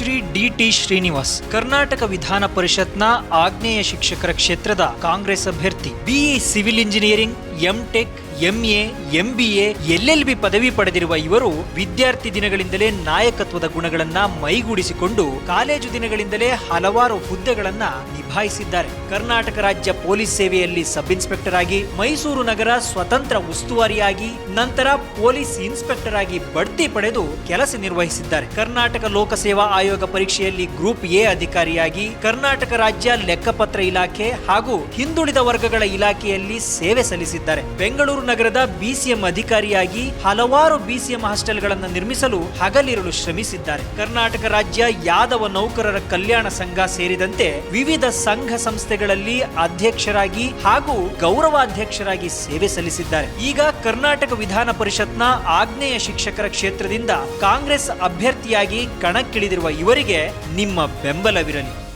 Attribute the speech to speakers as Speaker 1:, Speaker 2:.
Speaker 1: Shri D T Srinivas, Karnataka ವಿಧಾನ ಪರಿಷತ್ನ ಆಗ್ನೇಯ ಶಿಕ್ಷಕರ ಕ್ಷೇತ್ರದ ಕಾಂಗ್ರೆಸ್ ಅಭ್ಯರ್ಥಿ BE civil engineering MTech MA MBA LLB ಪದವಿ ಪಡೆದಿರುವ ಇವರು ವಿದ್ಯಾರ್ಥಿ ದಿನಗಳಿಂದಲೇ ನಾಯಕತ್ವದ ಗುಣಗಳನ್ನ ಮೈಗೂಡಿಸಿಕೊಂಡು ಕಾಲೇಜು ದಿನಗಳಿಂದಲೇ ಹಲವಾರು ಹುದ್ದೆಗಳನ್ನ ನಿಭಾಯಿಸಿದ್ದಾರೆ. ಕರ್ನಾಟಕ ರಾಜ್ಯ ಪೊಲೀಸ್ ಸೇವೆಯಲ್ಲಿ ಸಬ್ ಇನ್ಸ್ಪೆಕ್ಟರ್ ಆಗಿ ಮೈಸೂರು ನಗರ ಸ್ವತಂತ್ರ ಉಸ್ತುವಾರಿಯಾಗಿ, ನಂತರ ಪೊಲೀಸ್ ಇನ್ಸ್ಪೆಕ್ಟರ್ ಆಗಿ ಬಡ್ತಿ ಪಡೆದು ಕೆಲಸ ನಿರ್ವಹಿಸಿದ್ದಾರೆ. ಕರ್ನಾಟಕ ಲೋಕಸೇವಾ ಆಯೋಗ ಪರೀಕ್ಷೆಯಲ್ಲಿ ಗ್ರೂಪ್ ಎ ಅಧಿಕಾರಿಯಾಗಿ, ಕರ್ನಾಟಕ ರಾಜ್ಯ ಲೆಕ್ಕಪತ್ರ ಇಲಾಖೆ ಹಾಗೂ ಹಿಂದುಳಿದ ವರ್ಗಗಳ ಇಲಾಖೆಯಲ್ಲಿ ಸೇವೆ ಸಲ್ಲಿಸಿದ್ದಾರೆ. ಬೆಂಗಳೂರು ನಗರದ ಬಿಸಿಎಂ ಅಧಿಕಾರಿಯಾಗಿ ಹಲವಾರು ಬಿಸಿಎಂ ಹಾಸ್ಟೆಲ್ಗಳನ್ನು ನಿರ್ಮಿಸಲು ಹಗಲಿರುಳು ಶ್ರಮಿಸಿದ್ದಾರೆ. ಕರ್ನಾಟಕ ರಾಜ್ಯ ಯಾದವ ನೌಕರರ ಕಲ್ಯಾಣ ಸಂಘ ಸೇರಿದಂತೆ ವಿವಿಧ ಸಂಘ ಸಂಸ್ಥೆಗಳಲ್ಲಿ ಅಧ್ಯಕ್ಷರಾಗಿ ಹಾಗೂ ಗೌರವಾಧ್ಯಕ್ಷರಾಗಿ ಸೇವೆ ಸಲ್ಲಿಸಿದ್ದಾರೆ. ಈಗ ಕರ್ನಾಟಕ ವಿಧಾನ ಪರಿಷತ್ನ ಆಗ್ನೇಯ ಶಿಕ್ಷಕರ ಕ್ಷೇತ್ರದಿಂದ ಕಾಂಗ್ರೆಸ್ ಅಭ್ಯರ್ಥಿಯಾಗಿ ಕಣಕ್ಕಿಳಿದಿರುವ ಇವರಿಗೆ ನಿಮ್ಮ ಬೆಂಬಲವಿರಲಿ.